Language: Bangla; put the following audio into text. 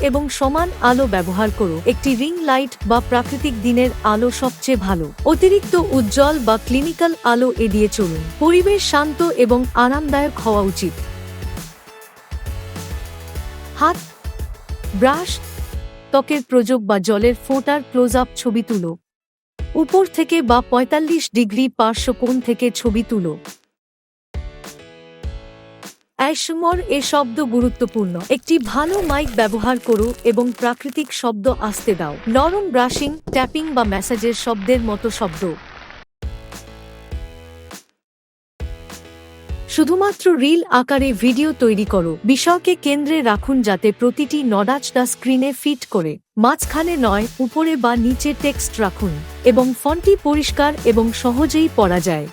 এবং সমান আলো ব্যবহার করো। একটি রিং লাইট বা প্রাকৃতিক দিনের আলো সবচেয়ে ভালো। অতিরিক্ত উজ্জ্বল বা ক্লিনিক্যাল আলো এড়িয়ে চলুন। পরিবেশ শান্ত এবং আরামদায়ক হওয়া উচিত। হাত, ব্রাশ, ত্বকের প্রযোগ বা জলের ফোঁটার ক্লোজ আপ ছবি তুলো। উপর থেকে বা পঁয়তাল্লিশ ডিগ্রি পার্শ্বকোণ থেকে ছবি তুলো। অ্যাসমর এ শব্দ গুরুত্বপূর্ণ। একটি ভালো মাইক ব্যবহার করো এবং প্রাকৃতিক শব্দ আসতে দাও। নরম ব্রাশিং, ট্যাপিং বা ম্যাসাজের শব্দের মতো শব্দ। শুধুমাত্র রিল আকারে ভিডিও তৈরি করো। বিষয়কে কেন্দ্রে রাখুন যাতে প্রতিটি নডাচটা স্ক্রিনে ফিট করে। মাঝখানে নয়, উপরে বা নিচে টেক্সট রাখুন এবং ফন্টি পরিষ্কার এবং সহজেই পড়া যায়।